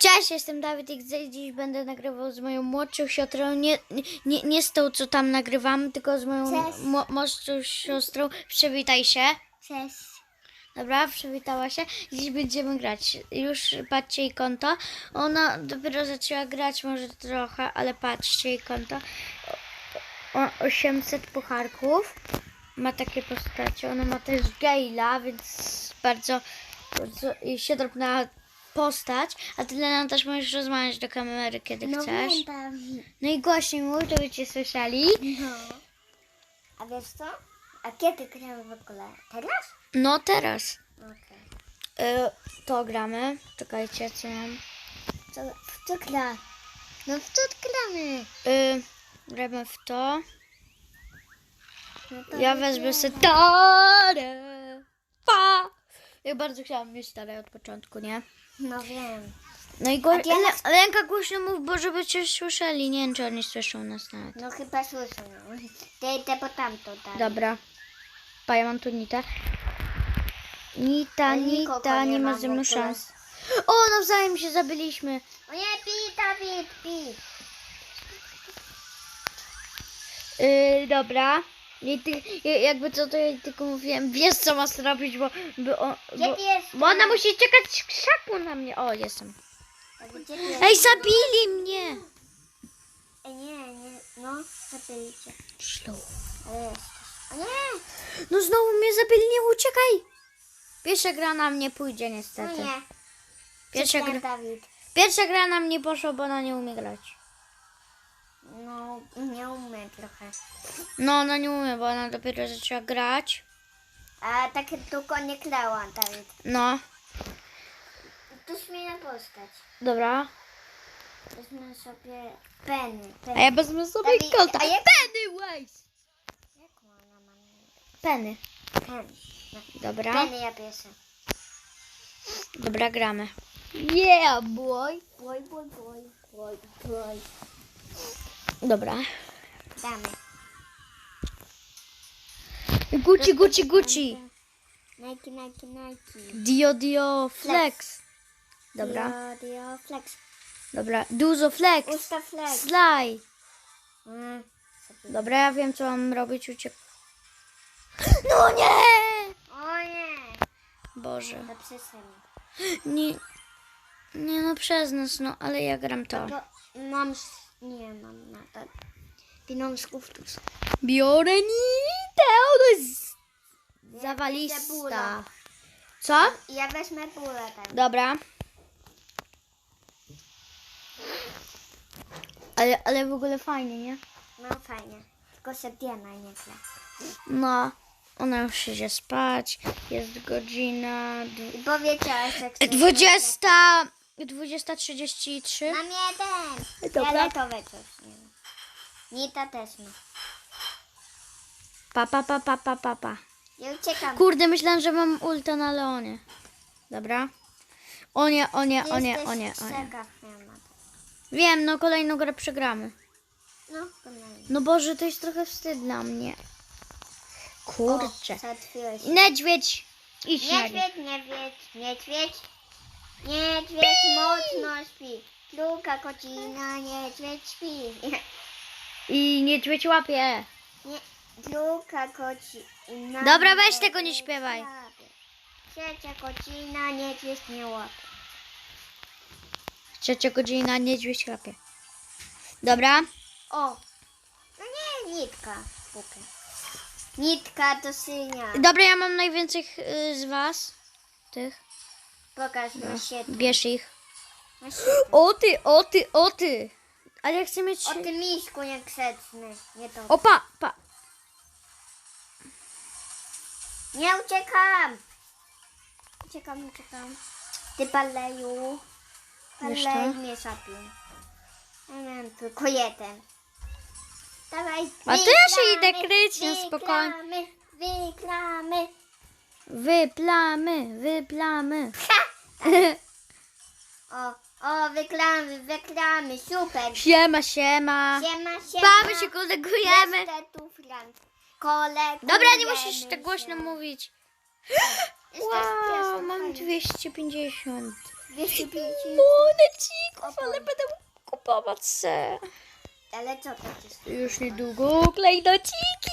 Cześć, jestem Dawid i dziś będę nagrywał z moją młodszą siostrą. Nie, nie, nie z tą, co tam nagrywamy, tylko z moją młodszą siostrą. Przywitaj się. Cześć. Dobra, przywitała się. Dziś będziemy grać. Już patrzcie jej konto. Ona dopiero zaczęła grać, może trochę, ale patrzcie jej konto. O, o, 800 pucharków. Ma takie postacie. Ona ma też Gale'a, więc bardzo, bardzo jej się drobna postać. A ty, Lena, też możesz rozmawiać do kamery, kiedy No chcesz. wiem. No i głośniej mów, żeby cię słyszeli. No. A wiesz co? A kiedy gramy w ogóle? Teraz? No teraz. Okej. Y, to gramy. Czekajcie, co mam. Co, w co gra? No w co gramy? Y, gramy w to. No to Ja wezmę sobie tarę. Pa! Ja bardzo chciałam mieć tarę od początku, nie? No wiem. No i go... A ja na- Le- Lenka głośno mów, bo żeby cię słyszeli. Nie wiem, czy oni słyszą nas nawet. No chyba słyszę. No. Ty, ty po tamto, tak. Dobra. Pa, ja mam tu Nitę. Nita, Ale nikogo Nita, nie nie ma ze w mną ogóle. szans. O, nawzajem się zabiliśmy. O nie, pi, Dawid, pi. Yy, dobra. I ty, ja- jakby co to ja tylko mówiłem, wiesz co ma zrobić, bo, bo, bo, bo ona musi czekać krzaku na mnie. O, jestem. Ej, zabili mnie! Ej, nie, nie. No, zabili cię. Nie! No znowu mnie zabili, nie uciekaj! Pierwsza gra na mnie pójdzie No niestety. nie. Pierwsza gra, pierwsza gra na mnie poszła, bo ona nie umie grać. No, nie umiem trochę. No, ona nie umie, bo ona dopiero zaczęła grać. A tak tylko nie klała, Dawid. No, To śmiejna postać. dobra. Weźmy sobie Penny. A Penny. ja wezmę sobie Dawid, kolta. a jak- Pennywise! Jak ona ma na imię? Penny. Penny. No. Dobra, Penny ja pierwsza. dobra, gramy. Yeah, boy. Boy, boy, boy, boy, boy. Dobra. Damy. Gucci, Gucci, Gucci. Nike, Nike, Nike. Dio, Dio, Flex. Dobra, Dio, Dio, flex. dobra. Duzo, Flex. Usta flex. Sly. Mm. Dobra, ja wiem, co mam robić. Uciek. No nie! O nie. Boże. Przesadzę. Nie, nie no przez nas, no ale ja gram to. Mam... Nie mam na to. Pieniążków tu. Biorę nitę, ona jest zawalista. Co? Ja wezmę pulę tam. Dobra. Ale, ale w ogóle fajnie, nie? No fajnie. Tylko się Diana nie gra. No, ona już idzie spać. Jest godzina dw- I powiedziałaś, że chcesz... 20. 20.33. Mam jeden. Dobra. Fioletowe coś. Nie wiem. Nita też ma. Pa, pa, pa, pa, pa, pa, pa. Ja uciekam. Kurde, myślałam, że mam ulta na Leonie. Dobra. O nie, o nie, o nie, o nie, o nie. Wiem, no kolejną grę przegramy. No. No Boże, to jest trochę wstyd dla mnie. Kurczę. Niedźwiedź! Na Niedźwiedź, niedźwiedź, niedźwiedź. Niedźwiedź mocno śpi. Druga godzina, niedźwiedź śpi. I niedźwiedź łapie. Nie, druga godzina. Dobra, weź tego nie śpiewaj. Trzecia godzina, niedźwiedź nie łapie. Trzecia godzina, niedźwiedź łapie. Dobra. O! No nie, nitka. Pukę. Nitka to synia. Dobra, ja mam najwięcej y, z was. Tych. Pokaż na świetnie. Bierz ich. Na. O ty, o ty, o ty. Ale ja chcę mieć... O tym misku niegrzeczny. Nie to. O, pa, pa. Nie uciekam! Uciekam, uciekam. Ty paleju. Palej co? mnie sapił. Ja miałem tylko jeden. Dawaj, A to ja się idę kryć, no spokojnie. Wygramy. Wyplamy, wyplamy. O, o, wygramy, wygramy, super. Siema, siema. Siema, siema. Mamy się kolegujemy. Kolegujemy Dobra, nie musisz tak się. głośno mówić. Jest Wow, mam fajny. 250 250. monecików, ale będę kupować se. Ale co to jest? Już niedługo klejnociki.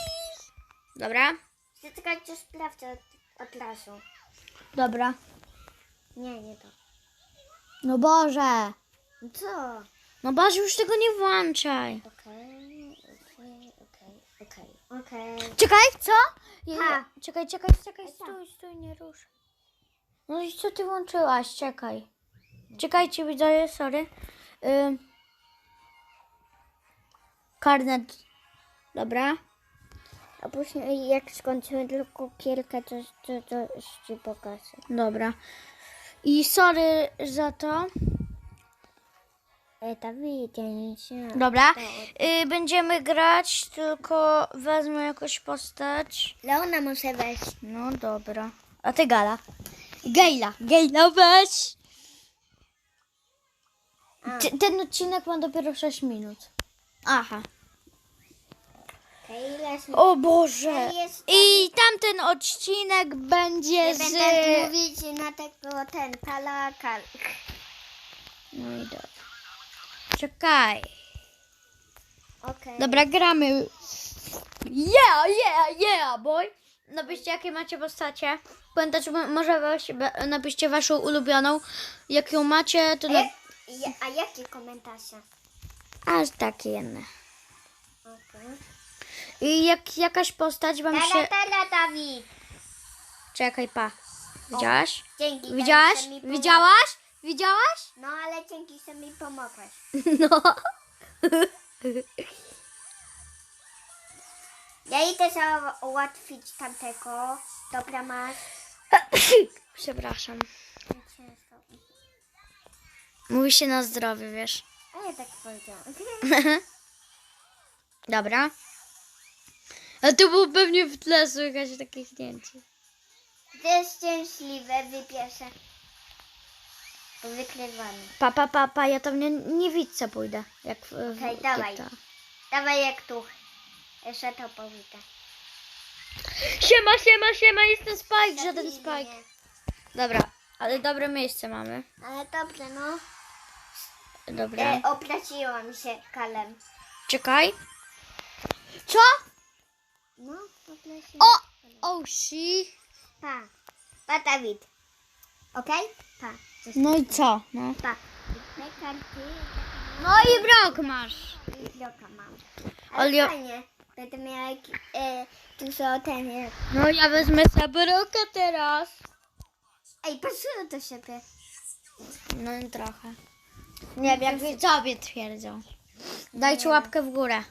Dobra, Chcę tylko sprawdzę od, od razu. dobra. Nie, nie to. No Boże. No Co? No Boże, już tego nie włączaj. Okej, okej, okej, okej, okej. Czekaj, co? Je, Ha. Czekaj, czekaj, czekaj, stój, stój, nie rusz. No i co ty włączyłaś? Czekaj. Czekajcie, widzowie, sorry. Ym. Karnet. Dobra. A później jak skończymy tylko kilka, to, to, to ci pokażę. Dobra. I sorry za to. E, nie się. Dobra. Y, będziemy grać, tylko wezmę jakąś postać. Leona muszę wejść. No dobra. A ty Gala. Gejla. Gejla weź. T- ten odcinek ma dopiero 6 minut. Aha. Okay, O Boże. I tamten odcinek będzie z... będę mówić na tego ten kalakal. No i dobra. Czekaj. Okej. Dobra, gramy. Yeah, yeah, yeah, boy. Napiszcie, jakie macie postacie. Pamiętajcie, mo- może weź, napiszcie waszą ulubioną. Jak ją macie, to... Na... ja, a jakie komentarze? Aż takie jedne. Okej. I jak jakaś postać wam się... tala, Dawid. Czekaj, pa. Widziałaś? Dzięki. Widziałaś? Dawid, że mi pomogłeś. Widziałaś? Widziałaś? No ale dzięki, że mi pomogłeś. No. Ja idę załatwić tamtego. Dobra, masz. Przepraszam. Mówi się na zdrowie, wiesz. A ja tak powiedziałam. Dobra. A tu było pewnie w tle słychać takie chnięcie. To jest szczęśliwe, wypieszę. Wykrywany. Pa, pa, pa, pa, ja tam nie, nie widzę pójdę. Jak w, w Okej, dawaj. Dawaj jak tu. Jeszcze to powita. Siema, siema, siema, jestem Spike, żaden Spike. Dobra, ale dobre miejsce mamy. Ale dobrze, no. Dobra. E, obraziłam się kalem. Czekaj. Co? No, O! się kalem. Oh, she. Pa. Pa, Dawid. Okej? Pa. No i co? No. Pa. Karty. No i brok masz. I bloka mam. Ale fajnie. Będę miała e, dużo ten... e, No ja wezmę sobie broka teraz. Ej, pasuje do siebie. No i trochę. Nie wiem, jak widzowie twierdzą. Dajcie łapkę w górę.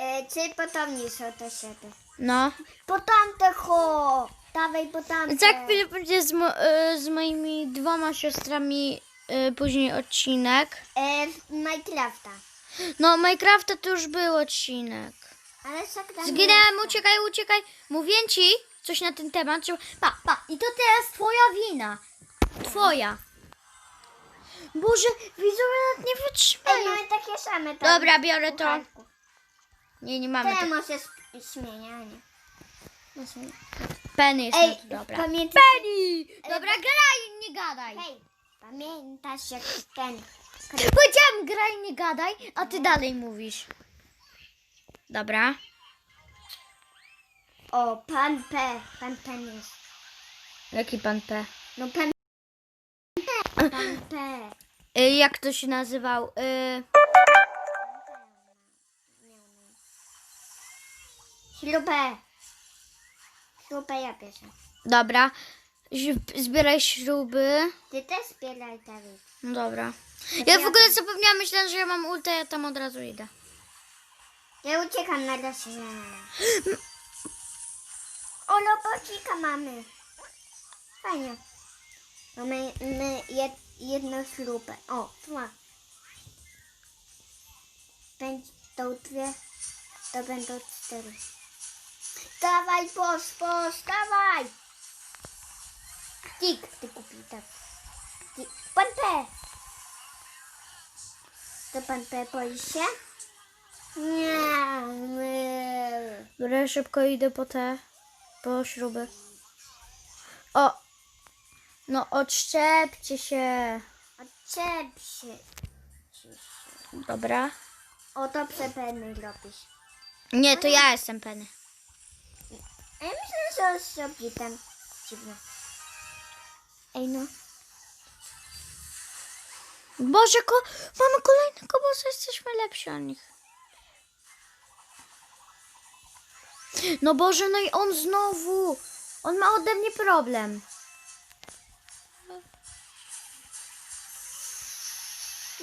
E, czy potomni są do siebie? No. Po tamte ho! Dawaj po tamte. Za chwilę będzie z, mo- y, z moimi dwoma siostrami y, później odcinek. E, w Minecrafta. No, Minecrafta to już był odcinek. Ale sakra Zginęłem, uciekaj, uciekaj. Mówię ci coś na ten temat. Że... Pa, pa. I to teraz twoja wina. Twoja. Boże, widzowie nawet nie Ej, wytrzymają. mamy takie same tam. Dobra, biorę to. Pucharku. Nie, nie mamy ja tak. może sp- śmienianie. Penny jest Ej, dobra. pamiętasz... Penny! Dobra, graj, nie gadaj. Hej, pamiętasz jak ten... Powiedziałam graj, nie gadaj, a ty dalej mówisz. Dobra. O, pan P. Pan P jest. Jaki pan P? No pan P. Pan P. Y, jak to się nazywał? Y, Śrubę. Śrubę ja bierze. dobra. Zbieraj śruby. Ty też zbieraj, Dawid. No dobra. Ja w ogóle zapomniałam, myślałam, że ja mam ulta, ja tam od razu idę. Ja uciekam na rozszerzenie. O, robocika mamy. Fajnie. Mamy my jed, jedną śrubę. O, dwa. Będą dwie, to będą cztery. Dawaj, boss, dawaj! Tik, ty kupi, tak. Tik. Pan P! To pan P boi się? Nie, nie. Dobra, szybko idę po te, po śruby. O, No odszczepcie się. Odczep się. Dobra. Oto przepeny robisz. Nie, to ja jestem Penny. A ja myślę, że sobie tam dziwne. Ej no. Boże, ko mamy kolejnego bossa, jesteśmy lepsi od nich. No Boże, no i on znowu. On ma ode mnie problem.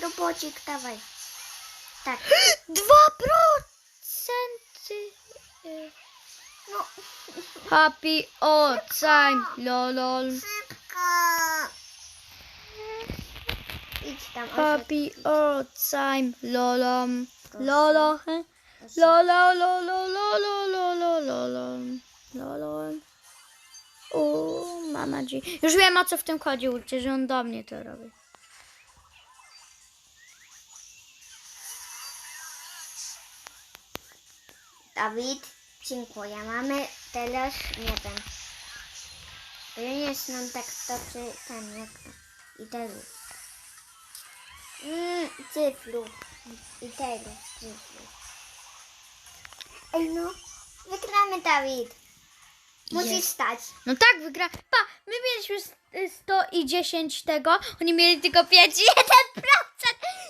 Robocik, dawaj. Tak. Dwa procenty. No. Happy all time, lolol. Szybko. Idź tam. Happy all time, lolom. Lolo. Lolo, lolo, lolo, lolo, lolo. Lolo. O, mama G. Już wiem o co w tym chodzi, uczy, że on do mnie to robi. Dawid, dziękuję. Mamy teraz nie wiem. Jest nam tak toczy ten jak i tego. Mm, cyfru. I tego. Cyfru. Ej no. Wygramy Dawid. Musisz Jest. stać. No tak, wygra. Pa, my mieliśmy s- y, 100 i 10 tego, oni mieli tylko 5 i 1%.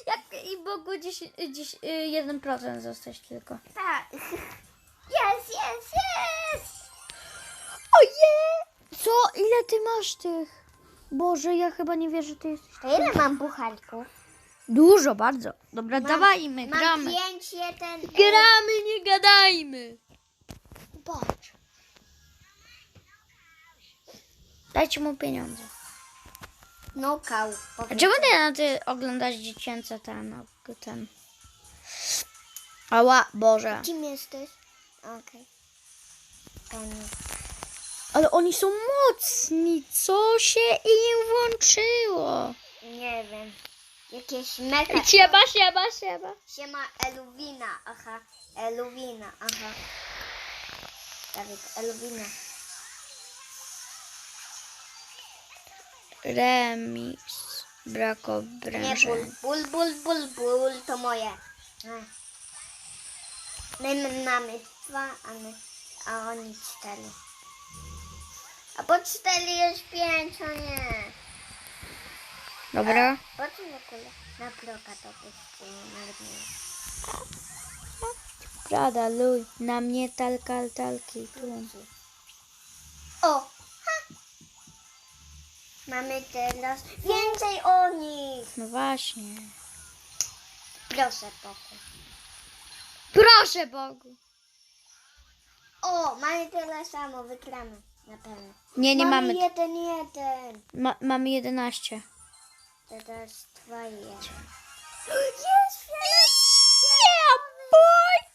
Jak i Bogu 10, y, 10, y, 1% zostać tylko. Tak. Jest, jest, jest. Ojej! Co? Ile ty masz tych? Boże, ja chyba nie wierzę, że ty jesteś. To ile mam buchalków? Dużo, bardzo. Dobra, dawajmy, Mam gramy. pięć, jeden. e, Gramy, nie gadajmy. Patrz. Dajcie mu pieniądze. Nokał. A czemu ty na ty oglądasz dziecięce ten, no, ten? Ała, Boże. Kim jesteś? Okej. Ten. Ale oni są mocni. Co się im włączyło? Nie wiem. Jakieś mega. Siema, siema, siema. Siema Eluwina. Aha. Eluwina. Aha. Dawid, Eluwina. Remis. Nie Brakobręże. ból. Ból, ból, ból, ból. To moje. My mamy dwa, a, my, a oni cztery. A po cztery jest pięć, o nie. Dobra. Po co w ogóle na proka to wiem. Prada, luj. Na mnie talka, talki. Tu. O! Ha! Mamy teraz więcej o nich. No właśnie. Proszę pokój. Proszę Bogu. O, mamy tyle samo, wygramy. Na pewno. Nie, nie mamy. jeden, jeden. Ma, mamy 11. Teraz dwa i jeden. Jest Yeah, boy!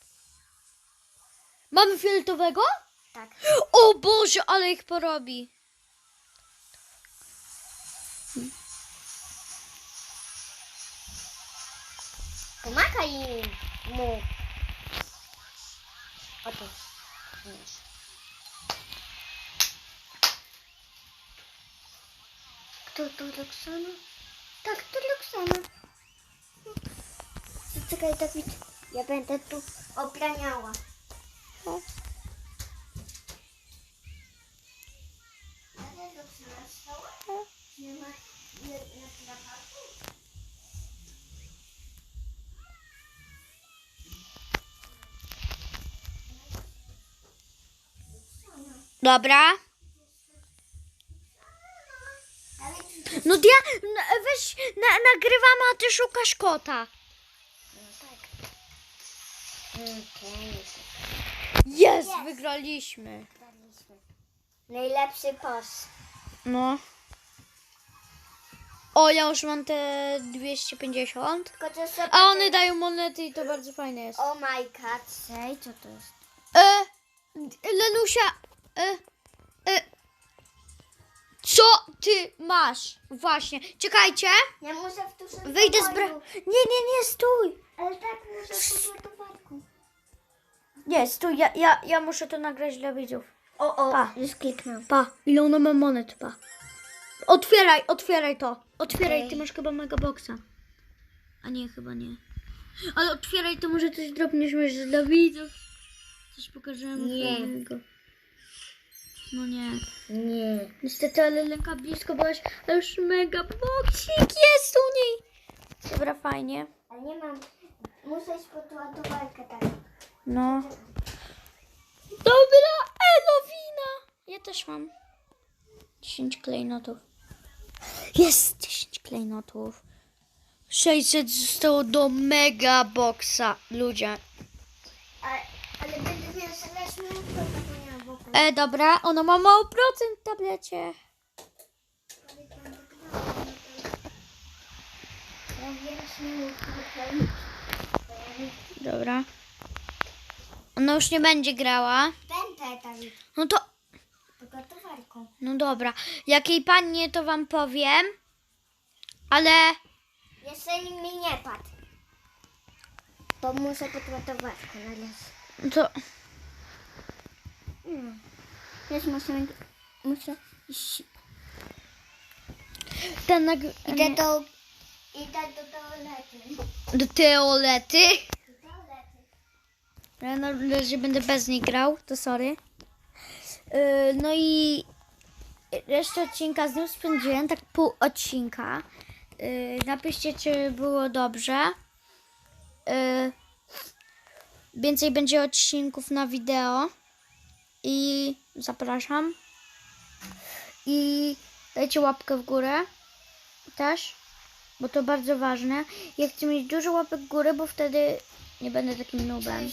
Mamy fioletowego? Tak. O Boże, ale ich porobi. Pomagaj im. Mu. Oto. Kto to Roxana? Tak, to Roxana. Zaczekaj, Dawid. Ja będę tu obraniała. Ale Roxana stała? Nie ma jednego zapału? Dobra. No dia, no, weź, na, nagrywamy, a ty szukasz kota. No tak. Jest, Jest. wygraliśmy. Najlepszy pos. No. O, ja już mam te 250. Tylko to sobie... A one dają monety i to bardzo fajne jest. Oh my god. Sej, co to jest? E, Lenusia, e, e, co ty masz? Właśnie, czekajcie, Ja muszę w tuszę wyjdę z bra... Nie, nie, nie, stój. Ale tak muszę w tuszę Nie, stój, ja, ja, ja muszę to nagrać dla widzów. O, o, Pa. już kliknął. Pa, ile ona ma monet, pa. Otwieraj, otwieraj to. Otwieraj, ty masz chyba mega boxa. A nie, chyba nie. Ale otwieraj, to może coś drobniesz może dla widzów. Coś pokażemy Nie. fajnego. No nie. Nie. Niestety, ale Lenka blisko byłaś, ale już mega boksik jest u niej. Dobra, fajnie. A nie mam. Muszę iść po tą ładowarkę tak. No. Dobra, Elowina. Ja też mam. 10 klejnotów. Jest 10 klejnotów. 600 zostało do mega boxa, ludzie. Ale, ale będę miał straszną to wokół. E, dobra, ona ma mało procent w tablecie. Dobra. Ona już nie będzie grała. Będę tak. No to, Tylko towarką. no dobra. Jak jej pan nie, to wam powiem. Ale, Jeżeli mi nie padł. Bo muszę pod ładowarką na raz. No to, Wiesz, muszę, muszę iść. ten nag- Idę do, idę do toalety. do teolety. Do toalety. Ja na razie będę bez niej grał, to sorry. Yy, no i resztę odcinka z nią spędziłem, tak pół odcinka. Yy, napiszcie, czy było dobrze. Yy, więcej będzie odcinków na wideo. I zapraszam. I dajcie łapkę w górę też, bo to bardzo ważne. Ja chcę mieć dużo łapek w górę, bo wtedy nie będę takim nubem.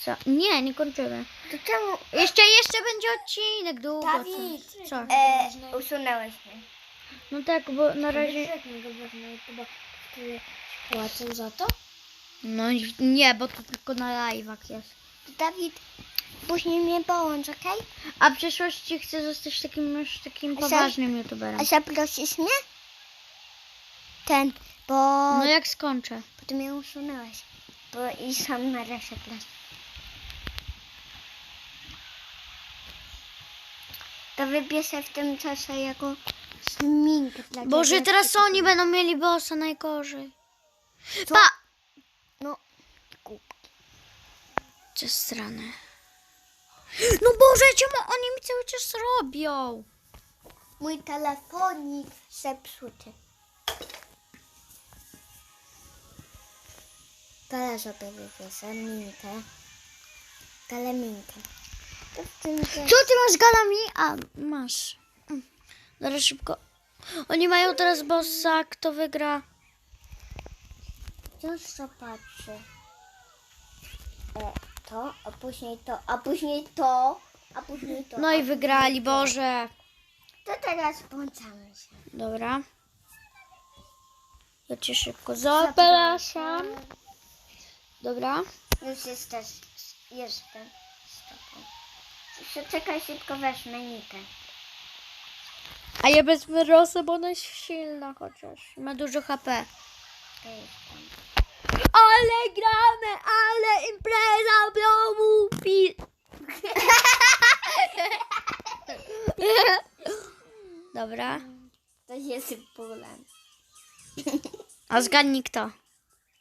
Co? Nie, nie kończymy. To czemu? Jeszcze, jeszcze będzie odcinek długo. Dawid. Co? E, usunąłeś mnie. No tak, bo na razie... Płacę za to? No nie, bo to tylko na live'ach jest. Dawid, później mnie połącz, okej? A w przyszłości chcę zostać takim już takim za- poważnym youtuberem. A zaprosisz mnie? Ten, bo No jak skończę. potem mnie usunąłeś. Bo i sam na resztę klas. To wybierze w tym czasie jako sminkę dla Boże, ciebie. teraz oni będą mieli bossa najgorzej. Co? Pa! No, kup. Cię strane. No Boże, czemu oni mi cały czas robią? Mój telefonik zepsuty. Teraz sobie wybierze minkę. Tym Co ty masz galami? A, masz. Mm. Zaraz szybko. Oni mają teraz bossa, kto wygra? Wciąż to patrzy. To, a później to, a później to, a później to. No i wygrali, Boże. To teraz włączamy się. Dobra. Ja cię szybko zapraszam. Dobra. Już jesteś, jestem z tobą. Jeszcze czekaj, szybko wezmę Nikę. A ja wezmę Rosę, bo ona jest silna chociaż. Ma dużo HP. To jestem. Ale gramy, ale impreza w domu. Pi... Dobra. To jest bólem. A zgadnij kto?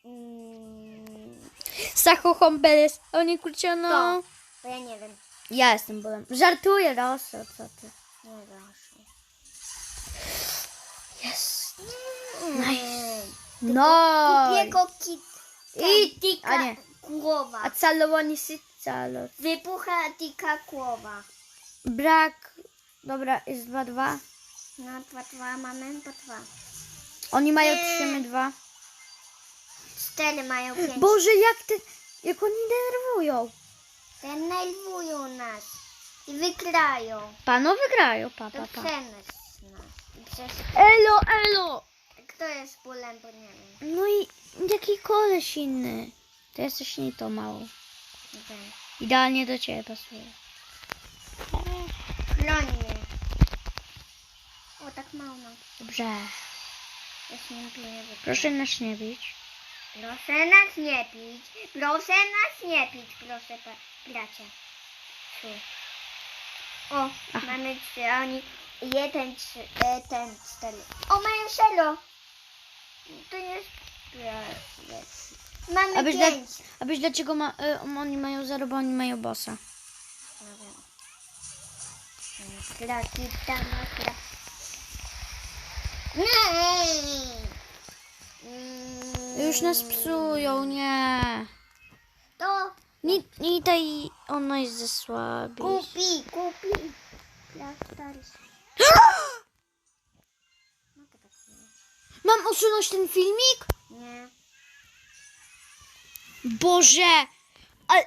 Mm, Sacho Hombeles. Oni kurczę no. To. bo ja nie wiem. Ja jestem bolem. Żartuję, Rosa, co ty? Nie proszę. Jest. Nice. No. Kupiego kit. I- tika a nie. głowa. A calowani si calo. Wybucha tika głowa. Brak. Dobra, jest 2-2. No, dwa, dwa mamy, po dwa. Oni mają Nie. 3 my 2. Cztery mają pięć. Boże, jak ty. Jak oni denerwują. Denerwują nas. I wygrają. Pano wygrają, papa, pa. przemysł nas. I przez... Elo, elo. Jest bólem, bo nie wiem. No i jaki koleś inny. To jesteś nie to mało. Wiem. Idealnie do ciebie pasuje. Mnie. O, tak mało mam. Dobrze. Proszę nas nie bić. Proszę nas nie pić. Proszę nas nie pić, proszę bracia. Tu. O, Aha. mamy trzy, a oni jeden, trzy, e, ten, cztery. O, mają szelo. To nie jest... jest. Mamy A wiesz, dla, pięć. a wiesz dlaczego ma, y, oni mają zero, bo oni mają bossa. Nie. Klaki, tam, kla. Nie. Już nas psują, nie. To Ni- Nita i ona jest ze słabi. kupi, kupi. Tak powiedzieć. Mam usunąć ten filmik? Nie. Boże! Ale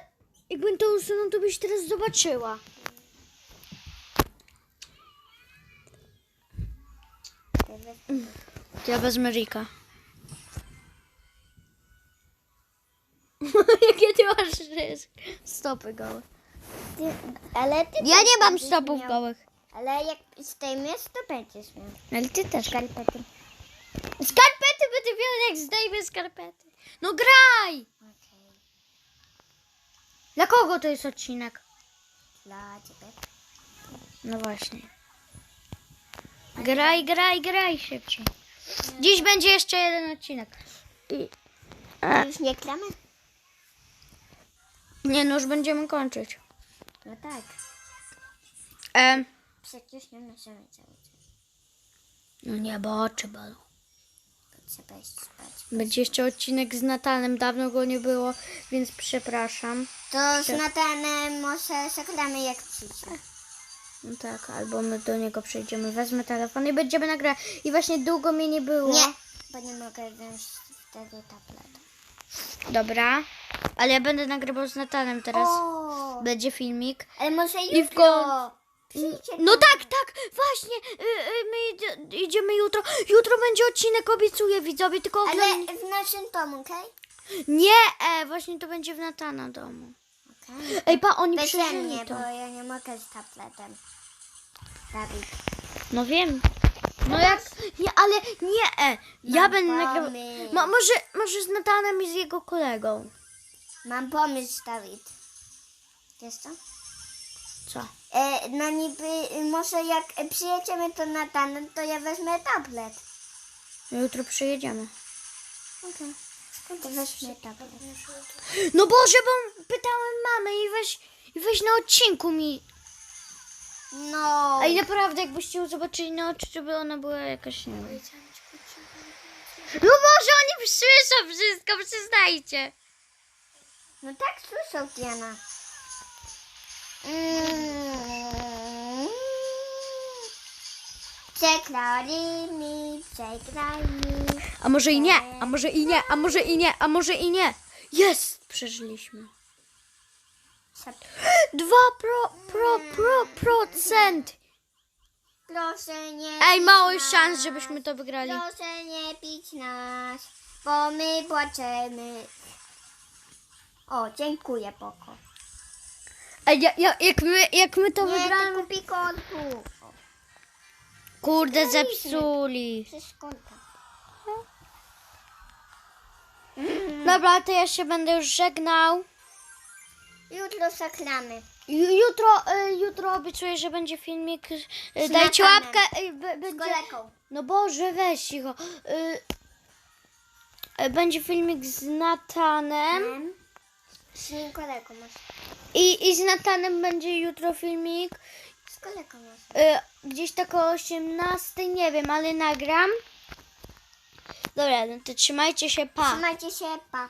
jakbym to usunął, to byś teraz zobaczyła. Ja wezmę Rika. Jakie ty masz rys- stopy gołe? Ty, ale ty Ja też nie mam będziesz stopów miał. gołych. Ale jak zdejmiesz, to będziesz miał. Ale ty też. Skarpety. Skarpety będę miał, jak zdejmę skarpety. No graj! Dla kogo to jest odcinek? Dla ciebie. No właśnie. Graj, graj, graj szybciej. Dziś będzie jeszcze jeden odcinek. I... A, Już nie klamy? nie, no już będziemy kończyć. No tak. E, Przecież nie możemy cały czas. no nie, bo oczy bolą. Trzeba iść spać. Będzie jeszcze odcinek z Natanem, dawno go nie było, więc przepraszam. To z Natanem może zagramy jak przyjdzie. No tak, albo my do niego przejdziemy, wezmę telefon i będziemy nagrać. I właśnie długo mnie nie było. Nie, bo nie mogę wziąć wtedy tabletu. Dobra, ale ja będę nagrywał z Natanem teraz. O, Będzie filmik. ale może I w jutro. Przyjdźcie No tak, tak, właśnie. y, y, My idzie- idziemy jutro. Jutro będzie odcinek, obiecuję widzowie, tylko Ale oglądaj. w naszym domu, okej? Nie, e, właśnie to będzie w Natana domu. Okay? Ej, pa, oni Bez przeżyli mnie, to. bo ja nie mogę z tabletem. Dawid. No wiem. No jak, nie, ale nie, e, ja Mam będę nagrywał. pomysł. Mo, może, może z Natanem i z jego kolegą. Mam pomysł, Dawid. Wiesz co? Co? E, no niby, może jak przyjedziemy to Natanem, to ja wezmę tablet. Jutro przyjedziemy. Okej. Skąd to weźmie tablet? No Boże, bo pytałem mamy i weź, i weź na odcinku mi. No. Ej, naprawdę, jakbyście ją zobaczyli na oczy, żeby ona była jakaś, nie wiem. No Boże, oni słyszą wszystko, przyznajcie. No tak słyszał Diana. Mm. Przegrali mi, przegrali mi. A może i nie, a może i nie, a może i nie, a może i nie. Jest, przeżyliśmy. Dwa pro, pro, pro, procent. Proszę nie Ej, bić mało nas. szans, żebyśmy to wygrali. Proszę nie bić nas, bo my płaczemy. O, dziękuję, Poko. Ej, ja, ja, jak, my, jak my to Nie, wygramy... tylko pikorku. Kurde, zepsuli. Dobra, to ja się będę już żegnał. Jutro zaklamy. Ju- Jutro, y, jutro obiecuję, że będzie filmik. y, Z Dajcie łapkę. y, b- Z Będzie... koleką. No Boże, weź cicho. Y, y, Będzie filmik z Natanem. Z nim koleką masz. I, I z Natanem będzie jutro filmik. Z koleką. Y, Gdzieś tak o 18, nie wiem, ale nagram. Dobra, no to trzymajcie się, pa. Trzymajcie się, pa.